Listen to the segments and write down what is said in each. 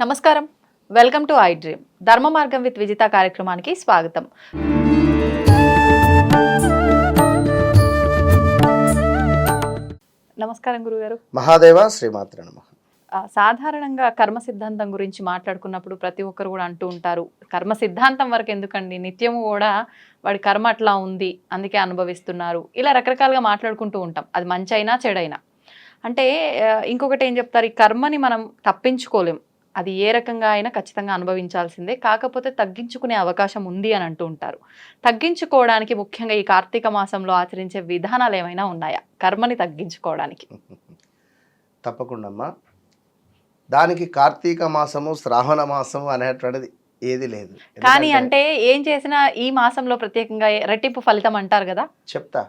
నమస్కారం. Welcome to I dream. Dharma Margam with Vijitha కార్యక్రమానికి స్వాగతం. నమస్కారం గురుగారు. మహాదేవ శ్రీమాత్ర నమ. సాధారణంగా కర్మ సిద్ధాంతం గురించి మాట్లాడుకున్నప్పుడు ప్రతి ఒక్కరు కూడా అంటూ ఉంటారు కర్మ సిద్ధాంతం వరకు ఎందుకండి? నిత్యము కూడా వాడి కర్మ అట్లా ఉంది అందుకే అనుభవిస్తున్నారు. ఇలా రకరకాలుగా మాట్లాడుకుంటూ ఉంటాం. అది మంచి అయినా చెడైనా. అంటే ఇంకొకటి ఏం చెప్తారు? ఈ కర్మని మనం తప్పించుకోలేం. అది ఏ రకంగా అయినా ఖచ్చితంగా అనుభవించాల్సిందే. కాకపోతే తగ్గించుకునే అవకాశం ఉంది అని అంటూ ఉంటారు. తగ్గించుకోవడానికి ముఖ్యంగా ఈ కార్తీక మాసంలో ఆచరించే విధానాలు ఏమైనా ఉన్నాయా? కర్మని తగ్గించుకోవడానికి. తప్పకుండా అమ్మా దానికి కార్తీక మాసము శ్రావణ మాసము అనేటువంటిది ఏది లేదు. కానీ అంటే ఏం చేసినా ఈ మాసంలో ప్రత్యేకంగా రెట్టింపు ఫలితం అంటారు కదా? చెప్తా.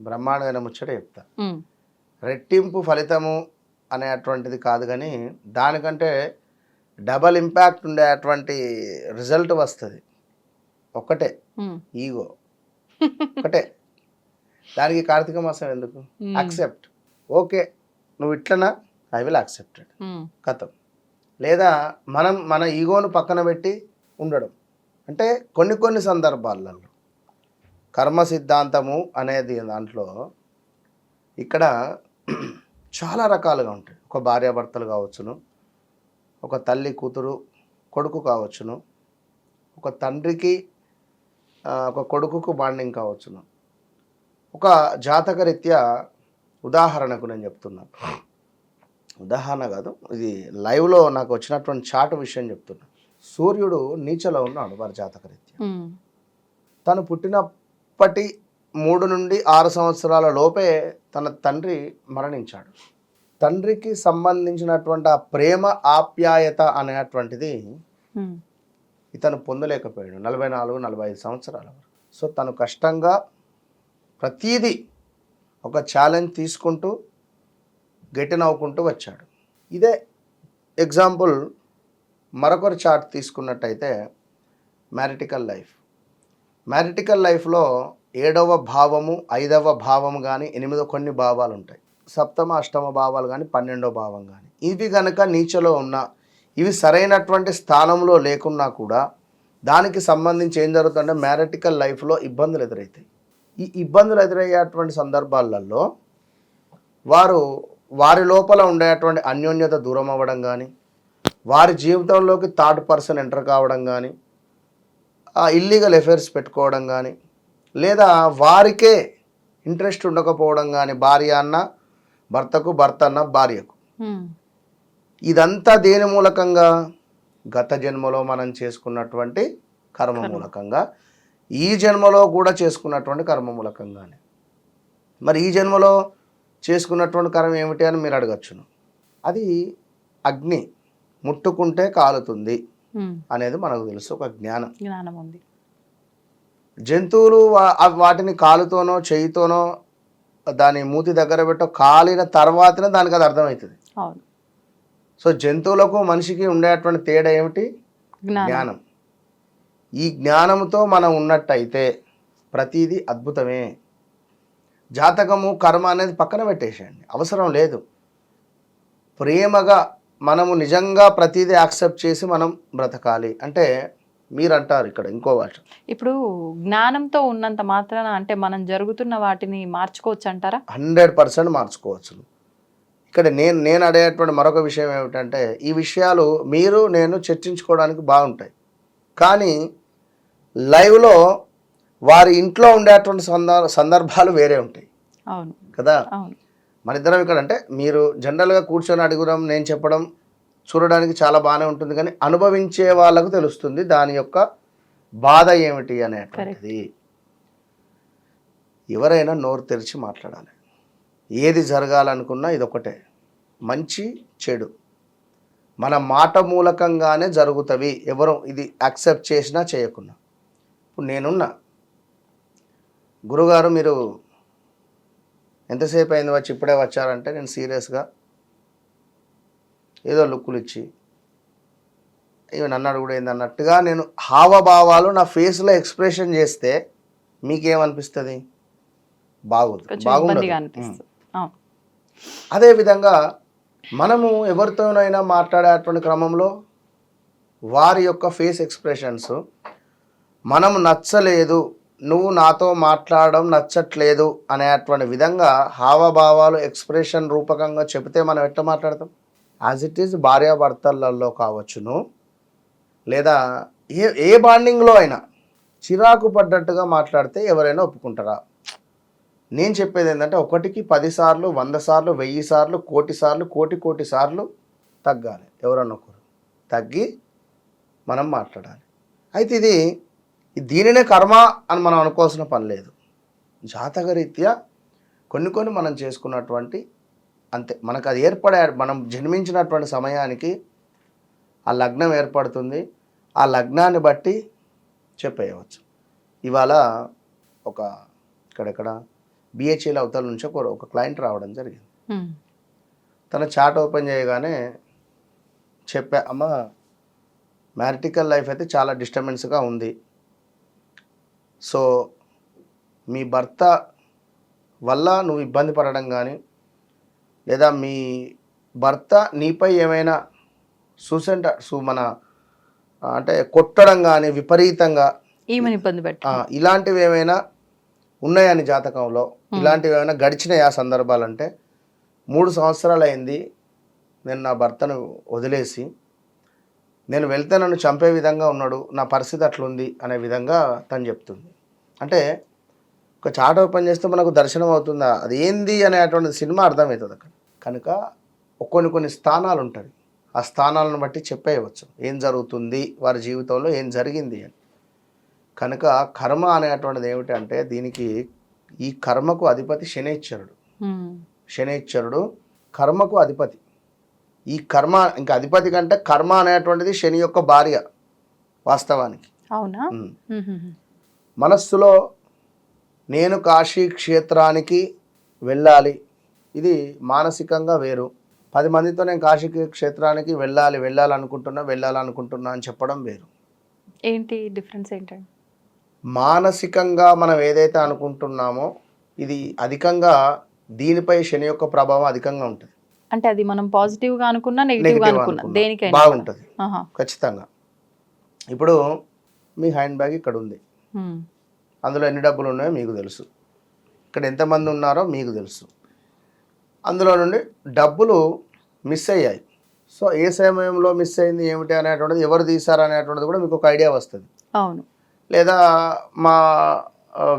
బ్రహ్మాండమైన ముచ్చట చెప్తా. రెట్టింపు ఫలితము అనేటువంటిది కాదు కానీ దానికంటే డబల్ ఇంపాక్ట్ ఉండేటువంటి రిజల్ట్ వస్తుంది. ఒక్కటే. ఈగో. ఒకటే దానికి కార్తీక మాసం ఎందుకు? ఉమ్, అక్సెప్ట్ ఓకే నువ్వు ఇట్లనా? ఐ విల్ అక్సెప్టెడ్ ఉమ్, కథం లేదా మనం మన ఈగోను పక్కన పెట్టి ఉండడం. అంటే కొన్ని కొన్ని సందర్భాలలో కర్మ సిద్ధాంతము అనేది దాంట్లో ఇక్కడ చాలా రకాలుగా ఉంటాయి. ఒక భార్యాభర్తలు కావచ్చును ఒక తల్లి కూతురు కొడుకు కావచ్చును ఒక తండ్రికి ఒక కొడుకుకు బాండింగ్ కావచ్చును. ఒక జాతక రీత్యా ఉదాహరణకు నేను చెప్తున్నాను ఉదాహరణ కాదు ఇది లైవ్లో నాకు వచ్చినటువంటి చాటు విషయం చెప్తున్నా. సూర్యుడు నీచలో ఉన్నాడు వారి జాతకరీత్యా. తను పుట్టినప్పటి మూడు నుండి ఆరు సంవత్సరాల లోపే తన తండ్రి మరణించాడు. తండ్రికి సంబంధించినటువంటి ఆ ప్రేమ ఆప్యాయత అనేటువంటిది ఇతను పొందలేకపోయాడు నలభై నాలుగు నలభై ఐదు సంవత్సరాల వరకు. సో తను కష్టంగా ప్రతీదీ ఒక ఛాలెంజ్ తీసుకుంటూ గెటినవ్వుకుంటూ వచ్చాడు. ఇదే ఎగ్జాంపుల్ మరొకరి చార్ట్ తీసుకున్నట్టయితే మ్యారిటికల్ లైఫ్ మ్యారిటికల్ లైఫ్లో ఏడవ భావము ఐదవ భావము కానీ ఎనిమిదో కొన్ని భావాలు ఉంటాయి సప్తమ అష్టమ భావాలు కానీ పన్నెండవ భావం కానీ ఇవి కనుక నీచలో ఉన్న ఇవి సరైనటువంటి స్థానంలో లేకున్నా కూడా దానికి సంబంధించి ఏం జరుగుతుందంటే మ్యారటికల్ లైఫ్లో ఇబ్బందులు ఎదురవుతాయి ఈ ఇబ్బందులు ఎదురయ్యేటువంటి సందర్భాలలో వారు వారి లోపల ఉండేటువంటి అన్యోన్యత దూరం అవ్వడం కానీ వారి జీవితంలోకి థర్డ్ పర్సన్ ఎంటర్ కావడం కానీ ఇల్లీగల్ ఎఫైర్స్ పెట్టుకోవడం కానీ లేదా వారికే ఇంట్రెస్ట్ ఉండకపోవడం కానీ భార్య అన్న భర్తకు భర్త అన్న భార్యకు. ఇదంతా దేని మూలకంగా? గత జన్మలో మనం చేసుకున్నటువంటి కర్మ మూలకంగా. ఈ జన్మలో కూడా చేసుకున్నటువంటి కర్మ మూలకంగానే. మరి ఈ జన్మలో చేసుకున్నటువంటి కర్మ ఏమిటి అని మీరు అడగచ్చును. అది అగ్ని ముట్టుకుంటే కాలుతుంది అనేది మనకు తెలుసు ఒక జ్ఞానం. జ్ఞానం ఉంది. జంతువులు వాటిని కాలుతోనో చేయితోనో దాని మూతి దగ్గర పెట్టో కాలిన తర్వాతనే దానికి అది అర్థమవుతుంది. సో జంతువులకు మనిషికి ఉండేటువంటి తేడా ఏమిటి? జ్ఞానం. జ్ఞానం. ఈ జ్ఞానంతో మనం ఉన్నట్టయితే ప్రతిదీ అద్భుతమే. జాతకము కర్మ అనేది పక్కన పెట్టేసేయండి. అవసరం లేదు. ప్రేమగా మనము నిజంగా ప్రతిదీ యాక్సెప్ట్ చేసి మనం బ్రతకాలి. అంటే మీరు అంటారు ఇక్కడ ఇంకో భాష ఇప్పుడు జ్ఞానంతో ఉన్నంత మాత్రాన అంటే మనం జరుగుతున్న వాటిని మార్చుకోవచ్చు అంటారా హండ్రెడ్ పర్సెంట్ మార్చుకోవచ్చు. ఇక్కడ నేను నేను అడిగేటువంటి మరొక విషయం ఏమిటంటే ఈ విషయాలు మీరు నేను చర్చించుకోవడానికి బాగుంటాయి. కానీ లైవ్లో వారి ఇంట్లో ఉండేటువంటి సందర్ సందర్భాలు వేరే ఉంటాయి. అవును. కదా? మన ఇద్దరం ఇక్కడ అంటే మీరు జనరల్గా కూర్చొని అడుగుడం నేను చెప్పడం చూడడానికి చాలా బాగానే ఉంటుంది. కానీ అనుభవించే వాళ్ళకు తెలుస్తుంది దాని యొక్క బాధ ఏమిటి అనేటువంటిది. ఎవరైనా నోరు తెరిచి మాట్లాడాలి. ఏది జరగాలనుకున్నా ఇది ఒకటే మంచి చెడు. మన మాట మూలకంగానే జరుగుతవి. ఎవరు ఇది యాక్సెప్ట్ చేసినా చేయకున్నా. ఇప్పుడు నేనున్నా. గురుగారు మీరు ఎంతసేపు అయింది వచ్చి ఇప్పుడే వచ్చారంటే నేను సీరియస్గా ఏదో లుక్కులు ఇచ్చి ఇవి నన్ను అడుగుడు ఏంది అన్నట్టుగా నేను హావభావాలు నా ఫేస్లో ఎక్స్ప్రెషన్ చేస్తే మీకేమనిపిస్తుంది? బాగుంది. బాగుండదు. అవును. అదేవిధంగా మనము ఎవరితోనైనా మాట్లాడేటువంటి క్రమంలో వారి యొక్క ఫేస్ ఎక్స్ప్రెషన్స్ మనం నచ్చలేదు నువ్వు నాతో మాట్లాడడం నచ్చట్లేదు అనేటువంటి విధంగా హావభావాలు ఎక్స్ప్రెషన్ రూపకంగా చెబితే మనం ఎట్లా మాట్లాడతాం? యాజ్ ఇట్ ఈజ్ భార్యాభర్తలలో కావచ్చును. లేదా ఏ ఏ బాండింగ్లో అయినా చిరాకు పడ్డట్టుగా మాట్లాడితే ఎవరైనా ఒప్పుకుంటారా? నేను చెప్పేది ఏంటంటే ఒకటికి పది సార్లు వంద సార్లు వెయ్యి సార్లు కోటి సార్లు కోటి కోటి సార్లు తగ్గాలి. ఎవరన్నా ఒకరు. తగ్గి మనం మాట్లాడాలి. అయితే ఇది దీనినే కర్మ అని మనం అనుకోవాల్సిన పని లేదు. జాతకరీత్యా కొన్ని కొన్ని మనం చేసుకున్నటువంటి అంతే. మనకు అది ఏర్పడే మనం జన్మించినటువంటి సమయానికి ఆ లగ్నం ఏర్పడుతుంది. ఆ లగ్నాన్ని బట్టి చెప్పేయవచ్చు. ఇవాళ ఒక ఇక్కడెక్కడ బిహెచ్ఎల్ అవతల నుంచి ఒక క్లయింట్ రావడం జరిగింది. తన చాట్ ఓపెన్ చేయగానే చెప్పా అమ్మ మ్యారిటికల్ లైఫ్ అయితే చాలా డిస్టర్బెన్స్గా ఉంది. సో మీ భర్త వల్ల నువ్వు ఇబ్బంది పడడం కానీ లేదా మీ భర్త నీపై ఏమైనా సూసెంట్ సు మన అంటే కొట్టడం కానీ విపరీతంగా ఈమెను ఇబ్బంది పెట్టి? ఇలాంటివి ఏమైనా ఉన్నాయని జాతకంలో? ఇలాంటివి ఏమైనా గడిచినాయి ఆ సందర్భాలంటే మూడు సంవత్సరాలు అయింది నేను నా భర్తను వదిలేసి నేను వెళ్తే నన్ను చంపే విధంగా ఉన్నాడు నా పరిస్థితి అట్లుంది అనే విధంగా తను చెప్తుంది. అంటే ఒక చాట ఓపెన్ చేస్తే మనకు దర్శనం అవుతుందా? అది ఏంది అనేటువంటి సినిమా అర్థమవుతుంది అక్కడ. కనుక కొన్ని కొన్ని స్థానాలు ఉంటాయి ఆ స్థానాలను బట్టి చెప్పేయవచ్చు. ఏం జరుగుతుంది? వారి జీవితంలో ఏం జరిగింది అని. కనుక కర్మ అనేటువంటిది ఏమిటంటే దీనికి ఈ కర్మకు అధిపతి శనేశ్వరుడు. శనేశ్వరుడు కర్మకు అధిపతి. ఈ కర్మ ఇంకా అధిపతి కంటే కర్మ అనేటువంటిది శని యొక్క భార్య వాస్తవానికి. అవునా. మనస్సులో నేను కాశీ క్షేత్రానికి వెళ్ళాలి. ఇది మానసికంగా వేరు. పది మందితో నేను కాశీ క్షేత్రానికి వెళ్ళాలి వెళ్ళాలనుకుంటున్నా వెళ్ళాలనుకుంటున్నా అని చెప్పడం వేరు. ఏంటి డిఫరెన్స్ ఏంటండి? మానసికంగా మనం ఏదైతే అనుకుంటున్నామో ఇది అధికంగా దీనిపై శని యొక్క ప్రభావం అధికంగా ఉంటుంది. అంటే అది మనం పాజిటివ్గా అనుకున్నా నెగిటివ్గా అనుకున్నా. దేనికైనా బాగుంటుంది. ఖచ్చితంగా. ఇప్పుడు మీ హ్యాండ్ బ్యాగ్ ఇక్కడ ఉంది. అందులో ఎన్ని డబ్బులు ఉన్నాయో మీకు తెలుసు. ఇక్కడ ఎంతమంది ఉన్నారో మీకు తెలుసు. అందులో నుండి డబ్బులు మిస్ అయ్యాయి. సో ఏ సమయంలో మిస్ అయింది ఏమిటి అనేటువంటిది ఎవరు తీశారు అనేటువంటిది కూడా మీకు ఒక ఐడియా వస్తుంది. అవును. లేదా మా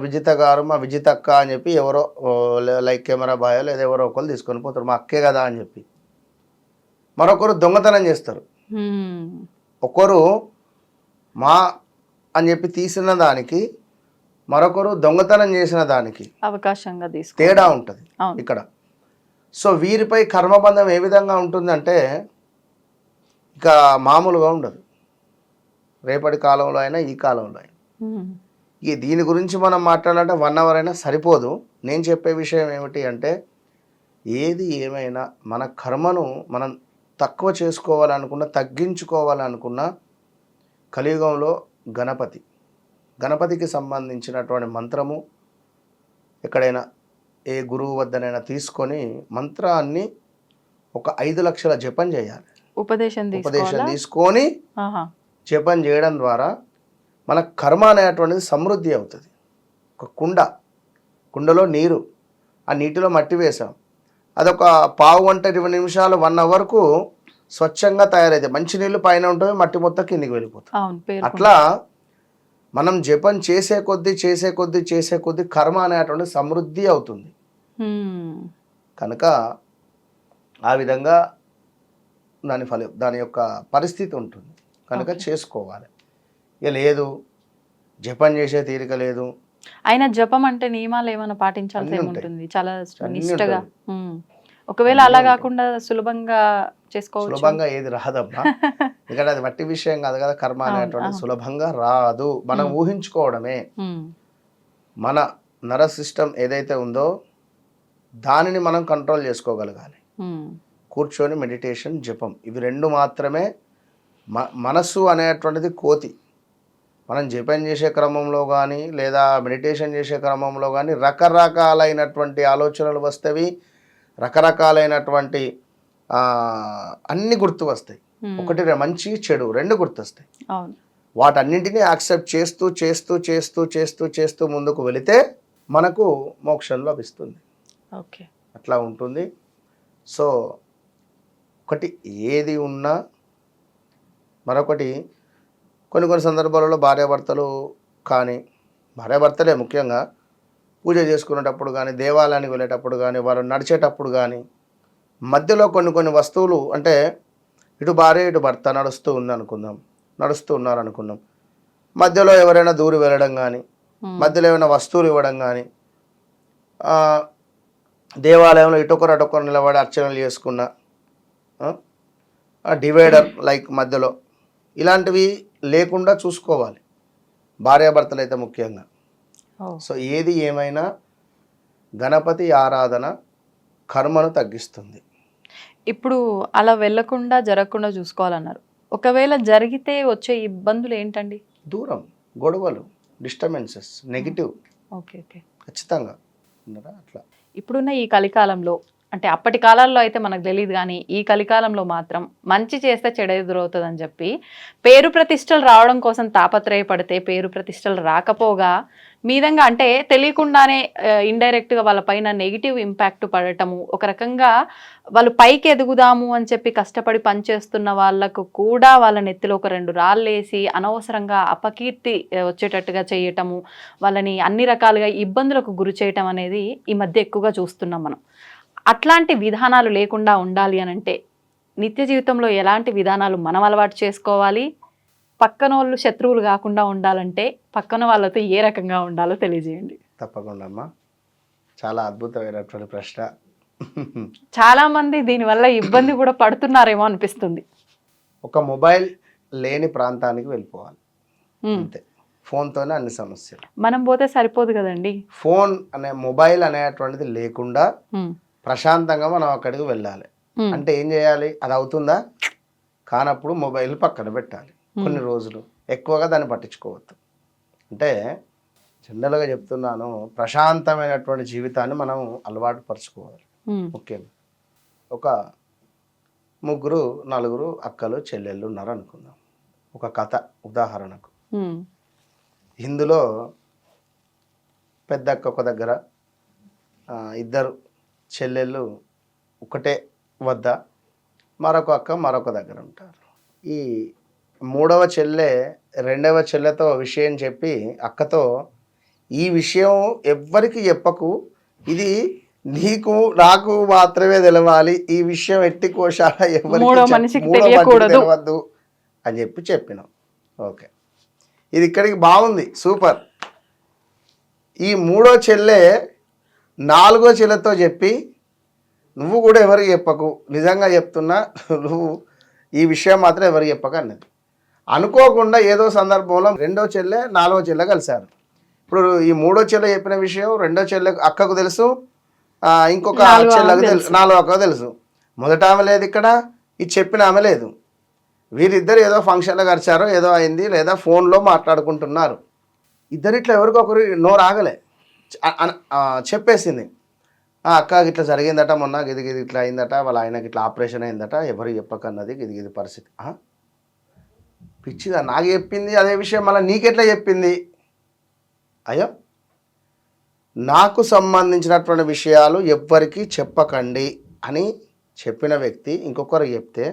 విజిత గారు మా విజిత అక్క అని చెప్పి ఎవరో లైక్ కెమెరా బాయో లేదా ఎవరో ఒకరు తీసుకొని పోతారు. మా అక్కే కదా అని చెప్పి. మరొకరు దొంగతనం చేస్తారు. ఒకరు మా అని చెప్పి తీసిన దానికి మరొకరు దొంగతనం చేసిన దానికి అవకాశంగా తీసుకో తేడా ఉంటుంది ఇక్కడ. సో వీరిపై కర్మబంధం ఏ విధంగా ఉంటుందంటే ఇక మామూలుగా ఉండదు. రేపటి కాలంలో అయినా ఈ కాలంలో అయినా. ఈ దీని గురించి మనం మాట్లాడాలంటే వన్ అవర్ అయినా సరిపోదు. నేను చెప్పే విషయం ఏమిటి అంటే ఏది ఏమైనా మన కర్మను మనం తక్కువ చేసుకోవాలనుకున్నా తగ్గించుకోవాలనుకున్నా కలియుగంలో గణపతి గణపతికి సంబంధించినటువంటి మంత్రము ఎక్కడైనా ఏ గురువు వద్దనైనా తీసుకొని మంత్రాన్ని ఒక ఐదు లక్షల జపం చేయాలి. ఉపదేశం ఉపదేశం తీసుకొని. జపం చేయడం ద్వారా మన కర్మ అనేటువంటిది సమృద్ధి అవుతుంది. ఒక కుండ కుండలో నీరు ఆ నీటిలో మట్టి వేసాం అదొక పావు గంట ఇరవై నిమిషాలు వన్ అవర్కు స్వచ్ఛంగా తయారైతే మంచి నీళ్ళు పైన ఉంటుంది మట్టి మొత్తం కిందికి వెళ్ళిపోతుంది. అట్లా మనం జపం చేసే కొద్దీ చేసే కొద్దీ చేసే కొద్దీ కర్మ అనేటువంటి సమృద్ధి అవుతుంది. కనుక ఆ విధంగా దాని ఫలి దాని యొక్క పరిస్థితి ఉంటుంది. కనుక చేసుకోవాలి. ఇక లేదు జపం చేసే తీరిక లేదు. అయినా జపం అంటే నియమాలు ఏమైనా పాటించాల్సి. ఏముంటుంది? చాలా నిష్టగా. ఒకవేళ అలా కాకుండా సులభంగా చేసుకోవచ్చు. సులభంగా ఏది రాదమ్మా ఎందుకంటే అది వట్టి విషయం కాదు కదా కర్మ అనేటువంటి. సులభంగా రాదు. మనం ఊహించుకోవడమే. మన నర సిస్టమ్ ఏదైతే ఉందో దానిని మనం కంట్రోల్ చేసుకోగలగాలి. కూర్చొని మెడిటేషన్ జపం ఇవి రెండు మాత్రమే మ మనస్సు అనేటువంటిది కోతి. మనం జపం చేసే క్రమంలో కానీ లేదా మెడిటేషన్ చేసే క్రమంలో కానీ రకరకాలైనటువంటి ఆలోచనలు వస్తవి రకరకాలైనటువంటి అన్ని గుర్తు వస్తాయి. ఒకటి మంచి చెడు రెండు గుర్తొస్తాయి. అవును. వాటన్నింటినీ యాక్సెప్ట్ చేస్తూ చేస్తూ చేస్తూ చేస్తూ చేస్తూ ముందుకు వెళితే మనకు మోక్షం లభిస్తుంది. ఓకే. అట్లా ఉంటుంది. సో ఒకటి ఏది ఉన్నా మరొకటి కొన్ని కొన్ని సందర్భాలలో భార్యాభర్తలు కానీ భార్యాభర్తలే ముఖ్యంగా పూజ చేసుకునేటప్పుడు కానీ దేవాలయానికి వెళ్ళేటప్పుడు కానీ వారు నడిచేటప్పుడు కానీ మధ్యలో కొన్ని కొన్ని వస్తువులు అంటే ఇటు భార్య ఇటు భర్త నడుస్తూ ఉంది అనుకుందాం నడుస్తూ ఉన్నారు అనుకుందాం మధ్యలో ఎవరైనా దూరి వెళ్ళడం కానీ. మధ్యలో ఏమైనా వస్తువులు ఇవ్వడం కానీ దేవాలయంలో ఇటొకరు అటొకరు నిలబడి అర్చనలు చేసుకున్న డివైడర్ లైక్ మధ్యలో ఇలాంటివి లేకుండా చూసుకోవాలి. భార్యాభర్తలు అయితే ముఖ్యంగా. సో ఏది ఏమైనా గణపతి ఆరాధన కర్మను తగ్గిస్తుంది. ఇప్పుడు అలా వెళ్ళకుండా జరగకుండా చూసుకోవాలన్నారు. ఒకవేళ జరిగితే వచ్చే ఇబ్బందులు ఏంటండి? దూరం గొడవలు డిస్టర్బెన్సెస్ నెగిటివ్ ఓకే ఓకే. ఖచ్చితంగా. అట్లా. ఇప్పుడున్న ఈ కలికాలంలో అంటే అప్పటి కాలాల్లో అయితే మనకు తెలియదు కానీ ఈ కలికాలంలో మాత్రం మంచి చేస్తే చెడ ఎదురవుతుందని చెప్పి పేరు ప్రతిష్టలు రావడం కోసం తాపత్రయపడితే పేరు ప్రతిష్టలు రాకపోగా మీదంగా అంటే తెలియకుండానే ఇండైరెక్ట్గా వాళ్ళ పైన నెగిటివ్ ఇంపాక్ట్ పడటము ఒక రకంగా వాళ్ళు పైకి ఎదుగుదాము అని చెప్పి కష్టపడి పనిచేస్తున్న వాళ్ళకు కూడా వాళ్ళ నెత్తిలో ఒక రెండు రాళ్ళేసి అనవసరంగా అపకీర్తి వచ్చేటట్టుగా చేయటము వాళ్ళని అన్ని రకాలుగా ఇబ్బందులకు గురి చేయటం అనేది ఈ మధ్య ఎక్కువగా చూస్తున్నాం మనం. అట్లాంటి విధానాలు లేకుండా ఉండాలి అని అంటే నిత్య జీవితంలో ఎలాంటి విధానాలు మనం అలవాటు చేసుకోవాలి? పక్కన వాళ్ళు శత్రువులు కాకుండా ఉండాలంటే పక్కన వాళ్ళతో ఏ రకంగా ఉండాలో తెలియజేయండి. తప్పకుండా అమ్మా. చాలా అద్భుతమైనటువంటి ప్రశ్న. చాలా మంది దీనివల్ల ఇబ్బంది కూడా పడుతున్నారేమో అనిపిస్తుంది. ఒక మొబైల్ లేని ప్రాంతానికి వెళ్ళిపోవాలి. అంతే. ఫోన్తోనే అన్ని సమస్యలు. మనం పోతే సరిపోదు కదండి. ఫోన్ అనే మొబైల్ అనేటువంటిది లేకుండా. ప్రశాంతంగా మనం అక్కడికి వెళ్ళాలి. అంటే ఏం చేయాలి? అది అవుతుందా? కానప్పుడు మొబైల్ పక్కన పెట్టాలి కొన్ని రోజులు. ఎక్కువగా దాన్ని పట్టించుకోవద్దు. అంటే జనరల్గా చెప్తున్నాను ప్రశాంతమైనటువంటి జీవితాన్ని మనం అలవాటు పరుచుకోవాలి. ఉమ్. ముఖ్యం ఒక ముగ్గురు నలుగురు అక్కలు చెల్లెళ్ళు ఉన్నారు అనుకుందాం ఒక కథ ఉదాహరణకు. ఇందులో పెద్ద అక్క ఒక దగ్గర ఇద్దరు చెల్లెళ్ళు ఒకటే వద్ద మరొక అక్క మరొక దగ్గర ఉంటారు. ఈ మూడవ చెల్లె రెండవ చెల్లెతో విషయం చెప్పి అక్కతో ఈ విషయం ఎవ్వరికి చెప్పకు ఇది నీకు నాకు మాత్రమే తెలవాలి ఈ విషయం ఎట్టి కోశాల. తెలియవద్దు అని చెప్పి చెప్పినాం. ఓకే. ఇది ఇక్కడికి బాగుంది. సూపర్. ఈ మూడో చెల్లె నాలుగో చెల్లెతో చెప్పి నువ్వు కూడా ఎవరికి చెప్పకు. నిజంగా చెప్తున్నా నువ్వు ఈ విషయం మాత్రం ఎవరికి చెప్పక అన్నది. అనుకోకుండా ఏదో సందర్భంలో రెండో చెల్లె నాలుగో చెల్లె కలిశారు. ఇప్పుడు ఈ మూడో చెల్లె చెప్పిన విషయం రెండో చెల్లె అక్కకు తెలుసు ఇంకొక చెల్లెకు తెలుసు నాలుగో అక్కకు తెలుసు. మొదట ఆమె లేదు ఇక్కడ ఇది చెప్పిన ఆమె లేదు. వీరిద్దరు ఏదో ఫంక్షన్లో గడిచారో ఏదో అయింది లేదా ఫోన్లో మాట్లాడుకుంటున్నారు. ఇద్దరిట్లో ఎవరికొకరు నోరు ఆగలే. చెప్పేసింది. అక్క ఇట్లా జరిగిందట మొన్న గిది గిది ఇట్లా అయిందట వాళ్ళ ఆయనకి ఇట్లా ఆపరేషన్ అయిందట ఎవరు చెప్పకన్నది గిది గిది పరిస్థితి. పిచ్చిదా నాకు చెప్పింది అదే విషయం మళ్ళీ నీకెట్లా చెప్పింది? అయ్యో! నాకు సంబంధించినటువంటి విషయాలు ఎవ్వరికీ చెప్పకండి అని చెప్పిన వ్యక్తి ఇంకొకరు చెప్తే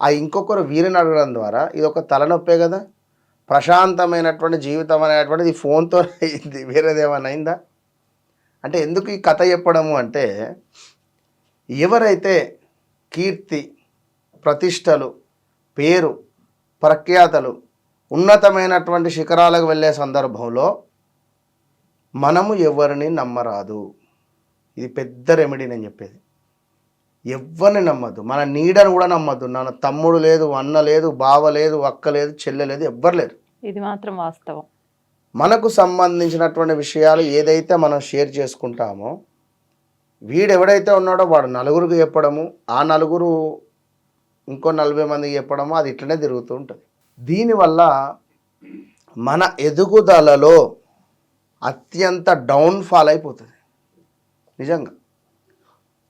ఆ ఇంకొకరు వీరిని అడగడం ద్వారా ఇది ఒక తలనొప్పే కదా? ప్రశాంతమైనటువంటి జీవితం అనేటువంటిది ఫోన్తో అయింది. వేరేదేమైనా అయిందా? అంటే ఎందుకు ఈ కథ చెప్పడము అంటే ఎవరైతే కీర్తి ప్రతిష్టలు పేరు ప్రఖ్యాతలు ఉన్నతమైనటువంటి శిఖరాలకు వెళ్ళే సందర్భంలో మనము ఎవరిని నమ్మరాదు. ఇది పెద్ద రెమెడీ నేను చెప్పేది. ఎవరిని నమ్మద్దు. మన నీడను కూడా నమ్మద్దు. నా తమ్ముడు లేదు అన్న లేదు బావ లేదు అక్క లేదు చెల్లె లేదు ఎవ్వరు లేరు. ఇది మాత్రం వాస్తవం. మనకు సంబంధించినటువంటి విషయాలు ఏదైతే మనం షేర్ చేసుకుంటామో వీడు ఎవడైతే ఉన్నాడో వాడు నలుగురికి చెప్పడము ఆ నలుగురు ఇంకో నలభై మందికి చెప్పడము అది ఇట్లనే తిరుగుతూ ఉంటుంది. దీనివల్ల మన ఎదుగుదలలో అత్యంత డౌన్ఫాల్ అయిపోతుంది. నిజంగా.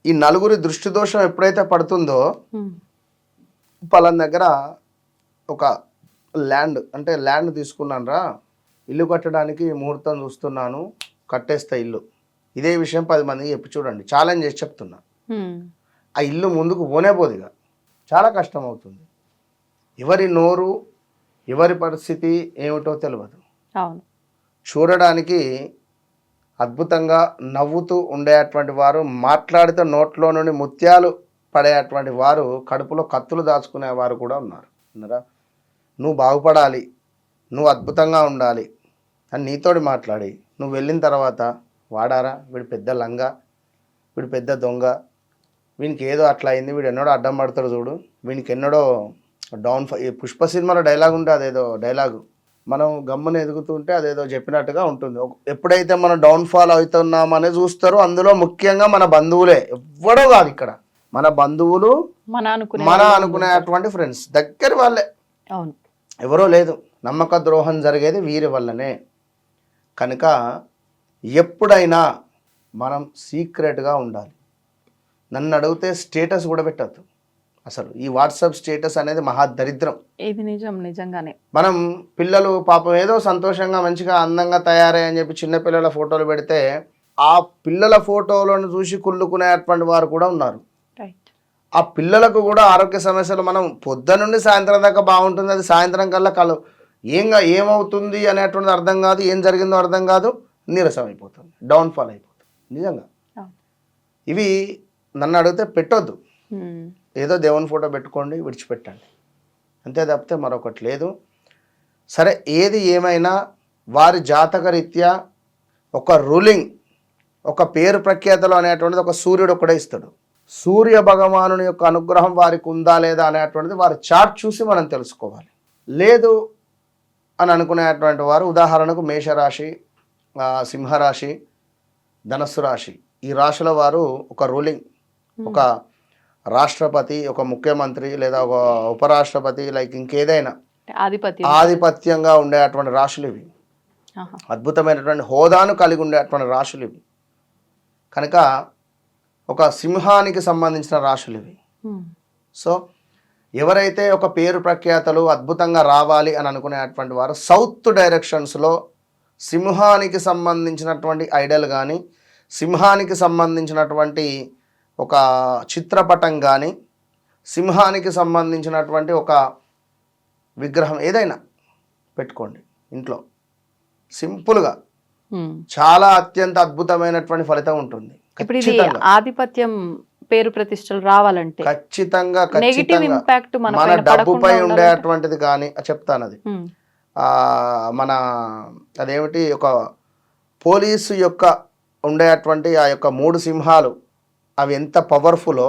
ఈ నలుగురి దృష్టి దోషం ఎప్పుడైతే పడుతుందో పలానా దగ్గర ఒక ల్యాండ్ అంటే ల్యాండ్ తీసుకున్నాను రా ఇల్లు కట్టడానికి ముహూర్తం చూస్తున్నాను కట్టేస్తా ఇల్లు. ఇదే విషయం పది మందికి చెప్పి చూడండి. ఛాలెంజ్ చేసి చెప్తున్నా. ఆ ఇల్లు ముందుకు పోనే పోదిగా చాలా కష్టం అవుతుంది. ఎవరి నోరు ఎవరి పరిస్థితి ఏమిటో తెలియదు చూడడానికి అద్భుతంగా నవ్వుతూ ఉండేటువంటి వారు మాట్లాడితే నోట్లో నుండి ముత్యాలు పడేటువంటి వారు కడుపులో కత్తులు దాచుకునే వారు కూడా ఉన్నారు. ఉన్నారా? నువ్వు బాగుపడాలి. నువ్వు అద్భుతంగా ఉండాలి. అని నీతోటి మాట్లాడి. నువ్వు వెళ్ళిన తర్వాత వాడారా? వీడు పెద్ద లంగ వీడు పెద్ద దొంగ. వీనికి ఏదో అట్లా అయింది. వీడు ఎన్నడో అడ్డం పడతాడు చూడు. వీనికి ఎన్నడో డౌన్ పుష్ప సినిమాలో డైలాగ్ ఉంటే అదేదో డైలాగు మనం గమ్మున ఎదుగుతుంటే అదేదో చెప్పినట్టుగా ఉంటుంది. ఎప్పుడైతే మనం డౌన్ఫాల్ అవుతున్నామని చూస్తారో అందులో ముఖ్యంగా మన బంధువులే. ఎవ్వడో కాదు ఇక్కడ. మన బంధువులు మన అనుకునేటువంటి ఫ్రెండ్స్ దగ్గర వాళ్ళే. అవును. ఎవరో లేదు. నమ్మక ద్రోహం జరిగేది వీరి వల్లనే. కనుక ఎప్పుడైనా మనం సీక్రెట్గా ఉండాలి. నన్ను అడిగితే స్టేటస్ కూడా పెట్టద్దు. అసలు ఈ వాట్సాప్ స్టేటస్ అనేది మహా దరిద్రం ఇది నిజం నిజంగానే. మనం పిల్లలు పాపం ఏదో సంతోషంగా మంచిగా అందంగా తయారై అని చెప్పి చిన్న పిల్లల ఫోటోలు పెడితే ఆ పిల్లల ఫోటోలను చూసి కుళ్ళుకునేటువంటి వారు కూడా ఉన్నారు. ఆ పిల్లలకు కూడా ఆరోగ్య సమస్యలు మనం పొద్దున నుండి సాయంత్రం దాకా బాగుంటుంది. అది సాయంత్రం కల్లా కలు ఏంగా ఏమవుతుంది అనేటువంటిది అర్థం కాదు ఏం జరిగిందో అర్థం కాదు నీరసం అయిపోతుంది డౌన్ఫాల్ అయిపోతుంది. నిజంగా. ఇవి నన్ను అడిగితే పెట్టొద్దు. ఏదో దేవుని ఫోటో పెట్టుకోండి విడిచిపెట్టండి. అంతే తప్పితే మరొకటి లేదు. సరే ఏది ఏమైనా వారి జాతక రీత్యా ఒక రూలింగ్ ఒక పేరు ప్రఖ్యాతలు అనేటువంటిది ఒక సూర్యుడు ఒకడే ఇస్తాడు. సూర్య భగవానుని యొక్క అనుగ్రహం వారికి ఉందా లేదా అనేటువంటిది వారి చార్ట్ చూసి మనం తెలుసుకోవాలి. లేదు అని అనుకునేటువంటి వారు ఉదాహరణకు మేషరాశి సింహరాశి ధనస్సు రాశి. ఈ రాశుల వారు ఒక రూలింగ్ ఒక రాష్ట్రపతి ఒక ముఖ్యమంత్రి లేదా ఒక ఉపరాష్ట్రపతి లైక్ ఇంకేదైనా ఆధిపత్యం. ఆధిపత్యంగా ఉండేటువంటి రాశులు ఇవి. అద్భుతమైనటువంటి హోదాను కలిగి ఉండేటువంటి రాశులు ఇవి. కనుక ఒక సింహానికి సంబంధించిన రాశులు ఇవి. సో ఎవరైతే ఒక పేరు ప్రఖ్యాతలు అద్భుతంగా రావాలి అని అనుకునేటువంటి వారు సౌత్ డైరెక్షన్స్లో సింహానికి సంబంధించినటువంటి ఐడల్ కానీ సింహానికి సంబంధించినటువంటి ఒక చిత్రపటం కానీ సింహానికి సంబంధించినటువంటి ఒక విగ్రహం ఏదైనా పెట్టుకోండి ఇంట్లో. సింపుల్గా. చాలా అత్యంత అద్భుతమైనటువంటి ఫలితం ఉంటుంది. ఇప్పుడు ఇది ఖచ్చితంగా. ఆధిపత్యం పేరు ప్రతిష్టలు రావాలంటే ఖచ్చితంగా నెగిటివ్ ఖచ్చితంగా ఇంపాక్ట్ మన డబ్బుపై ఉండేటువంటిది కానీ చెప్తాను అది. మన అదేమిటి ఒక పోలీసు యొక్క ఉండేటువంటి ఆ యొక్క మూడు సింహాలు అవి ఎంత పవర్ఫుల్లో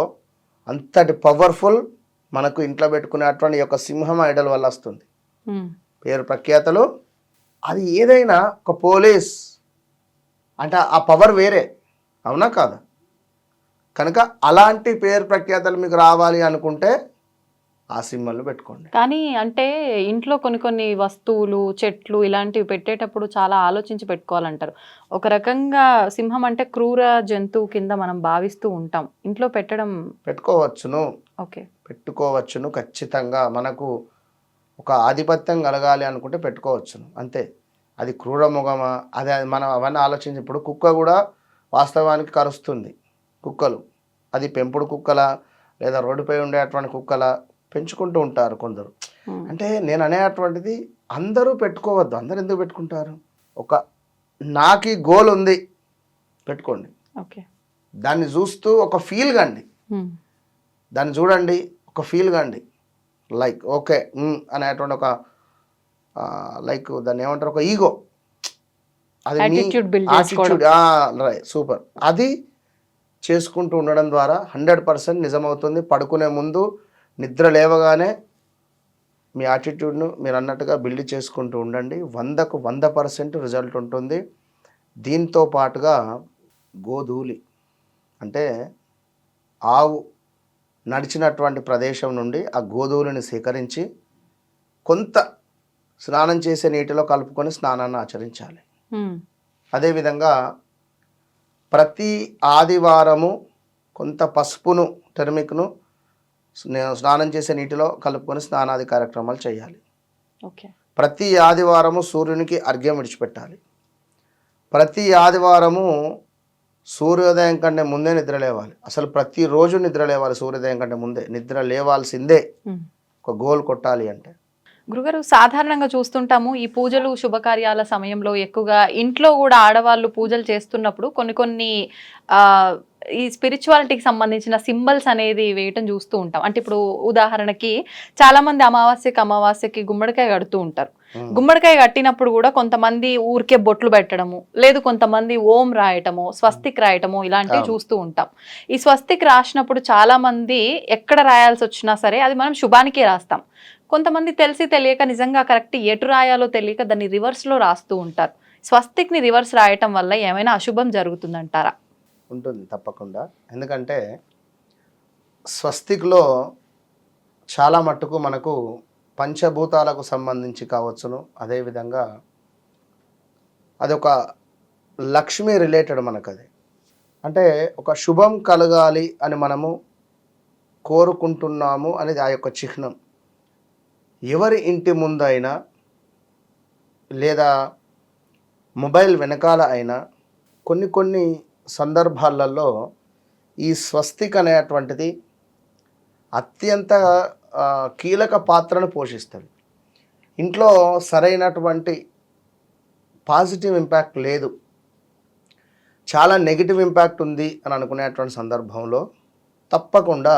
అంతటి పవర్ఫుల్ మనకు ఇంట్లో పెట్టుకునేటువంటి యొక్క సింహం ఐడల్ వల్ల వస్తుంది. పేరు ప్రఖ్యాతలు అది ఏదైనా ఒక పోలీస్ అంటే ఆ పవర్ వేరే అవునా కాదా? కనుక అలాంటి పేరు ప్రఖ్యాతలు మీకు రావాలి అనుకుంటే ఆ సింబల్ని పెట్టుకోండి. కానీ అంటే ఇంట్లో కొన్ని కొన్ని వస్తువులు చెట్లు ఇలాంటివి పెట్టేటప్పుడు చాలా ఆలోచించి పెట్టుకోవాలంటారు. ఒక రకంగా సింహం అంటే క్రూర జంతువు కింద మనం భావిస్తూ ఉంటాం. ఇంట్లో పెట్టడం పెట్టుకోవచ్చును. ఓకే. పెట్టుకోవచ్చును ఖచ్చితంగా. మనకు ఒక ఆధిపత్యం కలగాలి అనుకుంటే పెట్టుకోవచ్చును. అంతే. అది క్రూరముఖమా అదే మనం అవన్నీ ఆలోచించి ఇప్పుడు కుక్క కూడా వాస్తవానికి కరుస్తుంది. కుక్కలు. అది పెంపుడు కుక్కల లేదా రోడ్డుపై ఉండేటువంటి కుక్కల పెంచుకుంటూ ఉంటారు కొందరు. అంటే నేను అనేటువంటిది అందరూ పెట్టుకోవద్దు. అందరు ఎందుకు పెట్టుకుంటారు? ఒక నాకు గోల్ ఉంది. పెట్టుకోండి. ఓకే. దాన్ని చూస్తూ ఒక ఫీల్ కండి. దాన్ని చూడండి. ఒక ఫీల్ కండి. లైక్ ఓకే అనేటువంటి ఒక లైక్ దాన్ని ఏమంటారు? ఒక ఈగో. అది. సూపర్. అది చేసుకుంటూ ఉండడం ద్వారా హండ్రెడ్ పర్సెంట్ నిజమవుతుంది. పడుకునే ముందు నిద్ర లేవగానే మీ యాటిట్యూడ్ను మీరు అన్నట్టుగా బిల్డ్ చేసుకుంటూ ఉండండి. వందకు వంద పర్సెంట్ రిజల్ట్ ఉంటుంది. దీంతో పాటుగా గోధూళి అంటే ఆవు నడిచినటువంటి ప్రదేశం నుండి ఆ గోధువులను సేకరించి కొంత స్నానం చేసే నీటిలో కలుపుకొని స్నానాన్ని ఆచరించాలి. అదేవిధంగా ప్రతి ఆదివారము కొంత పసుపును టెర్మిక్ను స్నా- స్నానం చేసే నీటిలో కలుపుకొని స్నానాది కార్యక్రమాలు చేయాలి. ఓకే. ప్రతి ఆదివారము సూర్యునికి అర్ఘ్యం విడిచిపెట్టాలి. ప్రతి ఆదివారము సూర్యోదయం కంటే ముందే నిద్ర లేవాలి. అసలు ప్రతిరోజు నిద్ర లేవాలి సూర్యోదయం కంటే ముందే. నిద్ర లేవాల్సిందే. ఒక గోల్ కొట్టాలి అంటే. గురుగారు సాధారణంగా చూస్తుంటాము ఈ పూజలు శుభకార్యాల సమయంలో ఎక్కువగా ఇంట్లో కూడా ఆడవాళ్ళు పూజలు చేస్తున్నప్పుడు కొన్ని కొన్ని ఆ ఈ స్పిరిచువాలిటీకి సంబంధించిన సింబల్స్ అనేది వేయటం చూస్తూ ఉంటాం అంటే ఇప్పుడు ఉదాహరణకి చాలా మంది అమావాస్యకి అమావాస్యకి గుమ్మడికాయ కడుతూ ఉంటారు. గుమ్మడికాయ కట్టినప్పుడు కూడా కొంతమంది ఊరికే బొట్లు పెట్టడము లేదు కొంతమంది ఓం రాయటము స్వస్తిక్ రాయటము ఇలాంటివి. చూస్తూ ఉంటాం ఈ స్వస్తిక్ రాసినప్పుడు చాలా మంది ఎక్కడ రాయాల్సి వచ్చినా సరే అది మనం శుభానికే రాస్తాం కొంతమంది తెలిసి తెలియక నిజంగా కరెక్ట్ ఎటు రాయాలో తెలియక దాన్ని రివర్స్లో రాస్తూ ఉంటారు. స్వస్తిక్ని రివర్స్ రాయటం వల్ల ఏమైనా అశుభం జరుగుతుందంటారా? ఉంటుంది తప్పకుండా. ఎందుకంటే స్వస్తిక్లో చాలా మట్టుకు మనకు పంచభూతాలకు సంబంధించి కావచ్చును. అదేవిధంగా అదొక లక్ష్మి రిలేటెడ్ మనకు అది అంటే ఒక శుభం కలగాలి అని మనము కోరుకుంటున్నాము అనేది ఆ యొక్క చిహ్నం. ఎవరి ఇంటి ముందైనా లేదా మొబైల్ వెనకాల అయినా కొన్ని కొన్ని సందర్భాలలో ఈ స్వస్తిక్ అనేటువంటిది అత్యంత కీలక పాత్రను పోషిస్తుంది. ఇంట్లో సరైనటువంటి పాజిటివ్ ఇంపాక్ట్ లేదు. చాలా నెగిటివ్ ఇంపాక్ట్ ఉంది అని అనుకునేటువంటి సందర్భంలో తప్పకుండా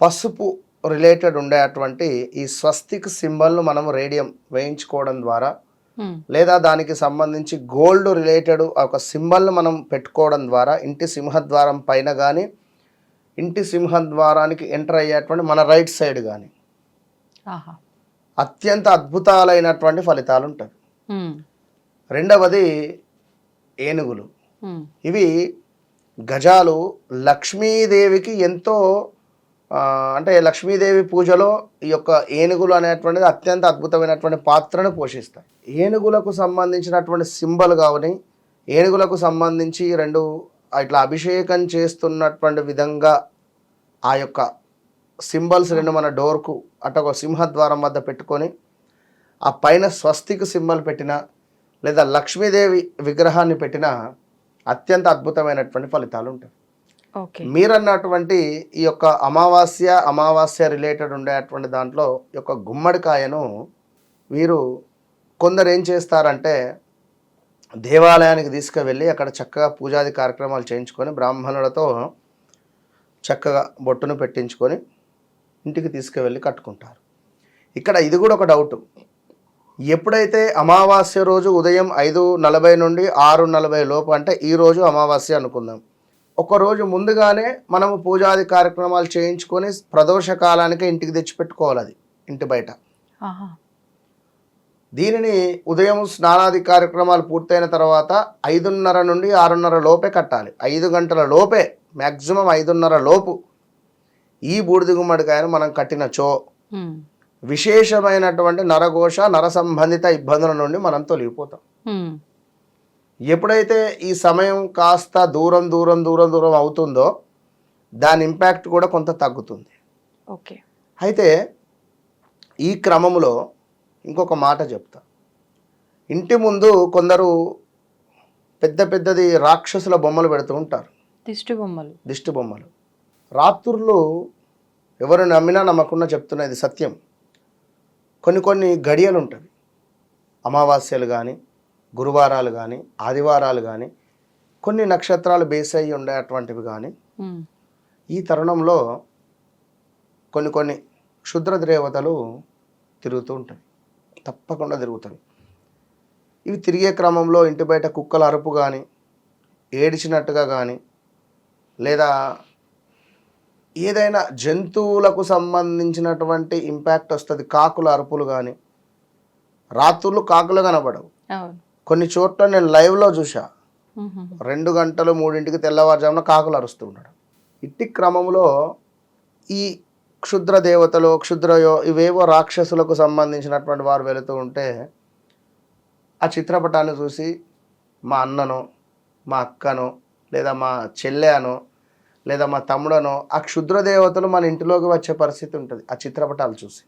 పసుపు రిలేటెడ్ ఉండేటువంటి ఈ స్వస్తిక్ సింబల్ను మనం రేడియం వేయించుకోవడం ద్వారా ఉమ్, లేదా దానికి సంబంధించి గోల్డ్ రిలేటెడ్ ఒక సింబల్ని మనం పెట్టుకోవడం ద్వారా ఇంటి సింహద్వారం పైన కానీ ఇంటి సింహద్వారానికి ఎంటర్ అయ్యేటువంటి మన రైట్ సైడ్ కానీ అత్యంత అద్భుతాలైనటువంటి ఫలితాలు ఉంటాయి ఉమ్, రెండవది ఏనుగులు. ఉమ్, ఇవి గజాలు లక్ష్మీదేవికి ఎంతో అంటే లక్ష్మీదేవి పూజలో ఈ యొక్క ఏనుగులు అనేటువంటిది అత్యంత అద్భుతమైనటువంటి పాత్రను పోషిస్తాయి. ఏనుగులకు సంబంధించినటువంటి సింబల్ కావని ఏనుగులకు సంబంధించి రెండు ఇట్లా అభిషేకం చేస్తున్నటువంటి విధంగా ఆ యొక్క సింబల్స్ రెండు మన డోర్కు అటు ఒక సింహద్వారం వద్ద పెట్టుకొని ఆ పైన స్వస్తికి సింబల్ పెట్టిన లేదా లక్ష్మీదేవి విగ్రహాన్ని పెట్టిన అత్యంత అద్భుతమైనటువంటి ఫలితాలు ఉంటాయి. ఓకే. మీరన్నటువంటి ఈ యొక్క అమావాస్య అమావాస్య రిలేటెడ్ ఉండేటువంటి దాంట్లో యొక్క గుమ్మడికాయను వీరు కొందరు ఏం చేస్తారంటే దేవాలయానికి తీసుకువెళ్ళి అక్కడ చక్కగా పూజాది కార్యక్రమాలు చేయించుకొని బ్రాహ్మణులతో చక్కగా బొట్టును పెట్టించుకొని ఇంటికి తీసుకువెళ్ళి కట్టుకుంటారు. ఇక్కడ ఇది కూడా ఒక డౌట్. ఎప్పుడైతే అమావాస్య రోజు ఉదయం ఐదు నలభై నుండి ఆరు నలభై లోపు అంటే ఈరోజు అమావాస్య అనుకుందాం. ఒక రోజు ముందుగానే మనము పూజాది కార్యక్రమాలు చేయించుకొని ప్రదోష కాలానికి ఇంటికి తెచ్చిపెట్టుకోవాలి అది ఇంటి బయట. దీనిని ఉదయం స్నానాది కార్యక్రమాలు పూర్తయిన తర్వాత ఐదున్నర నుండి ఆరున్నర లోపే కట్టాలి. ఐదు గంటల లోపే మ్యాక్సిమం ఐదున్నర లోపు ఈ బూడిద గుమ్మడికాయను మనం కట్టినచో విశేషమైనటువంటి నరఘోష నర సంబంధిత ఇబ్బందుల నుండి మనం తొలగిపోతాం. ఎప్పుడైతే ఈ సమయం కాస్త దూరం దూరం దూరం దూరం అవుతుందో దాని ఇంపాక్ట్ కూడా కొంత తగ్గుతుంది. ఓకే. అయితే ఈ క్రమంలో ఇంకొక మాట చెప్తా. ఇంటి ముందు కొందరు పెద్ద పెద్దది రాక్షసుల బొమ్మలు పెడుతూ ఉంటారు. దిష్టి బొమ్మలు. దిష్టి బొమ్మలు. రాత్రుళ్ళు ఎవరు నమ్మినా నమ్మకుండా చెప్తున్నది సత్యం. కొన్ని కొన్ని గడియలు ఉంటాయి అమావాస్యలు కానీ గురువారాలు కానీ ఆదివారాలు కానీ కొన్ని నక్షత్రాలు బేస్ అయ్యి ఉండేటువంటివి కానీ ఈ తరుణంలో కొన్ని కొన్ని క్షుద్ర దేవతలు తిరుగుతూ ఉంటాయి. తప్పకుండా తిరుగుతాయి. ఇవి తిరిగే క్రమంలో ఇంటి బయట కుక్కల అరుపు కానీ ఏడిచినట్టుగా కానీ లేదా ఏదైనా జంతువులకు సంబంధించినటువంటి ఇంపాక్ట్ వస్తుంది. కాకుల అరుపులు కానీ రాత్రులు కాకులు కనబడవు. కొన్ని చోట్ల నేను లైవ్లో చూసా రెండు గంటలు మూడింటికి తెల్లవారుజామున కాకులు అరుస్తూ ఉన్నాడు. ఇట్టి క్రమంలో ఈ క్షుద్ర దేవతలు క్షుద్రయో ఇవేవో రాక్షసులకు సంబంధించినటువంటి వారు వెళుతూ ఉంటే ఆ చిత్రపటాన్ని చూసి మా అన్ననో మా అక్కనో లేదా మా చెల్లెనో లేదా మా తమ్ముడనో ఆ క్షుద్ర దేవతలు మన ఇంటిలోకి వచ్చే పరిస్థితి ఉంటుంది. ఆ చిత్రపటాలు చూసి.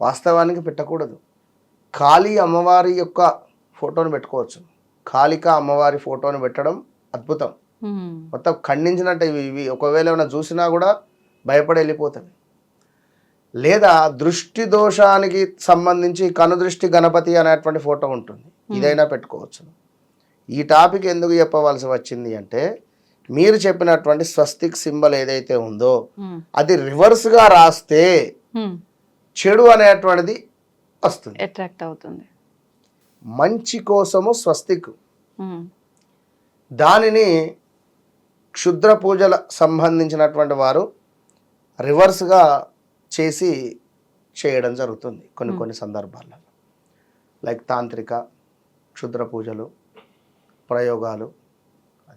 వాస్తవానికి పెట్టకూడదు. కాళీ అమ్మవారి యొక్క ఫోటోని పెట్టుకోవచ్చు. కాళిక అమ్మవారి ఫోటోని పెట్టడం అద్భుతం. మొత్తం ఖండించినట్టు ఇవి ఇవి. ఒకవేళ ఏమైనా చూసినా కూడా భయపడి వెళ్ళిపోతుంది లేదా దృష్టి దోషానికి సంబంధించి కనుదృష్టి గణపతి అనేటువంటి ఫోటో ఉంటుంది. ఇదైనా పెట్టుకోవచ్చు. ఈ టాపిక్ ఎందుకు చెప్పవలసి వచ్చింది అంటే మీరు చెప్పినటువంటి స్వస్తిక్ సింబల్ ఏదైతే ఉందో. అది రివర్స్గా రాస్తే. చెడు అనేటువంటిది వస్తుంది. అట్రాక్ట్ అవుతుంది. మంచి కోసము స్వస్తిక్. ఉమ్. దానిని క్షుద్ర పూజల సంబంధించినటువంటి వారు రివర్స్గా చేసి చేయడం జరుగుతుంది కొన్ని కొన్ని సందర్భాల్లో. లైక్ తాంత్రిక క్షుద్ర పూజలు ప్రయోగాలు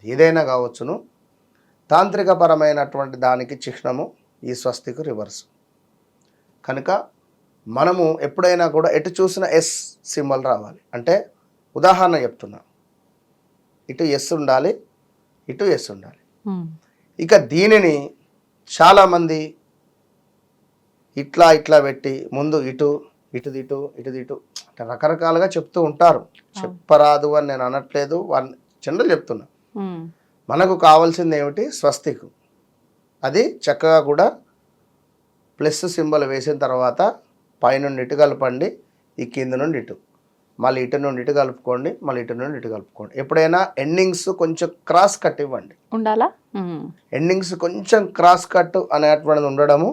ఏదైనా కావచ్చును. తాంత్రిక పరమైనటువంటి దానికి చిహ్నము ఈ స్వస్తికు రివర్స్ కనుక మనము ఎప్పుడైనా కూడా ఎటు చూసిన ఎస్ సింబల్ రావాలి. అంటే ఉదాహరణ చెప్తున్నా. ఇటు ఎస్ ఉండాలి ఇటు ఎస్ ఉండాలి. ఇక దీనిని చాలామంది ఇట్లా ఇట్లా పెట్టి ముందు ఇటు ఇటు ఇటు ఇటు ఇటు అంటే రకరకాలుగా చెప్తూ ఉంటారు. చెప్పరాదు అని నేను అనట్లేదు. వన్ జనరల్ చెప్తున్నా. మనకు కావాల్సింది ఏమిటి? స్వస్తికు. అది చక్కగా కూడా ప్లస్ సింబల్ వేసిన తర్వాత పైనుండి ఇటు కలపండి ఈ కింద నుండి ఇటు. మళ్ళీ ఇటు నుండి ఇటు కలుపుకోండి మళ్ళీ ఇటు నుండి ఇటు కలుపుకోండి. ఎప్పుడైనా ఎండింగ్స్ కొంచెం క్రాస్ కట్ ఇవ్వండి. ఉండాలా. ఎండింగ్స్ కొంచెం క్రాస్ కట్ అనేటువంటిది ఉండడము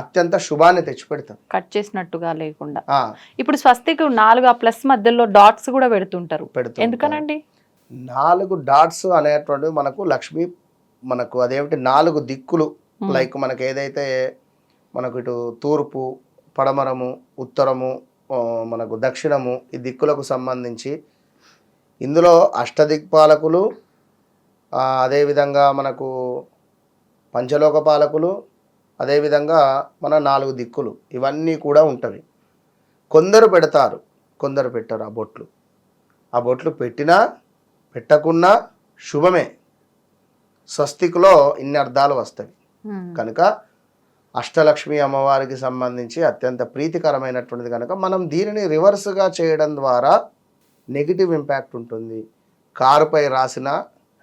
అత్యంత శుభాన్ని తెచ్చిపెడతాం కట్ చేసినట్టుగా లేకుండా. ఇప్పుడు స్వస్తికి నాలుగు ఆ ప్లస్ మధ్యలో డాట్స్ కూడా పెడుతుంటారు. పెడుతూ ఎందుకనండి? నాలుగు డాట్స్ అనేటువంటివి మనకు లక్ష్మి మనకు అదేమిటి నాలుగు దిక్కులు. లైక్ మనకు ఏదైతే మనకు ఇటు తూర్పు పడమరము ఉత్తరము మనకు దక్షిణము ఈ దిక్కులకు సంబంధించి ఇందులో అష్టదిక్పాలకులు అదేవిధంగా మనకు పంచలోక పాలకులు అదేవిధంగా మన నాలుగు దిక్కులు ఇవన్నీ కూడా ఉంటవి. కొందరు పెడతారు కొందరు పెట్టరు ఆ బొట్లు. ఆ బొట్లు పెట్టినా పెట్టకున్నా శుభమే. స్వస్తికులో ఇన్ని అర్థాలు వస్తాయి. కనుక అష్టలక్ష్మి అమ్మవారికి సంబంధించి అత్యంత ప్రీతికరమైనటువంటిది కనుక మనం దీనిని రివర్స్గా చేయడం ద్వారా నెగిటివ్ ఇంపాక్ట్ ఉంటుంది. కారుపై రాసిన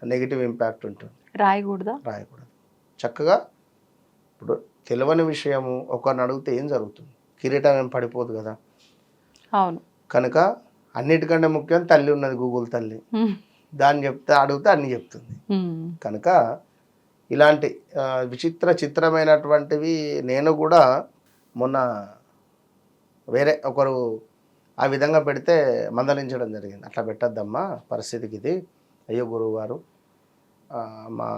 నెగిటివ్ ఇంపాక్ట్ ఉంటుంది. రాయకూడదా? రాయకూడదు. చక్కగా ఇప్పుడు తెలియని విషయము ఒకరిని అడిగితే ఏం జరుగుతుంది? కిరీటం ఏం పడిపోదు కదా? అవును. కనుక అన్నిటికంటే ముఖ్యం తల్లి ఉన్నది గూగుల్ తల్లి. దాన్ని చెప్తే అడిగితే అన్ని చెప్తుంది. కనుక ఇలాంటి విచిత్ర చిత్రమైనటువంటివి నేను కూడా మొన్న వేరే ఒకరు ఆ విధంగా పెడితే మందలించడం జరిగింది. అట్లా పెట్టద్దమ్మా పరిస్థితికి ఇది. అయ్యో గురువు గారు ఆ, మా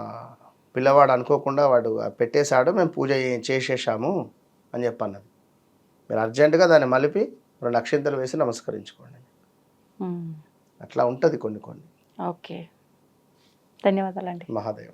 పిల్లవాడు అనుకోకుండా వాడు పెట్టేశాడు మేము పూజ చేసేసాము అని చెప్పన్నది. మీరు అర్జెంటుగా దాన్ని మలిపి రెండు అక్షింతలు వేసి నమస్కరించుకోండి. అట్లా ఉంటుంది కొన్ని కొన్ని. ఓకే. ధన్యవాదాలండి. మహాదేవ.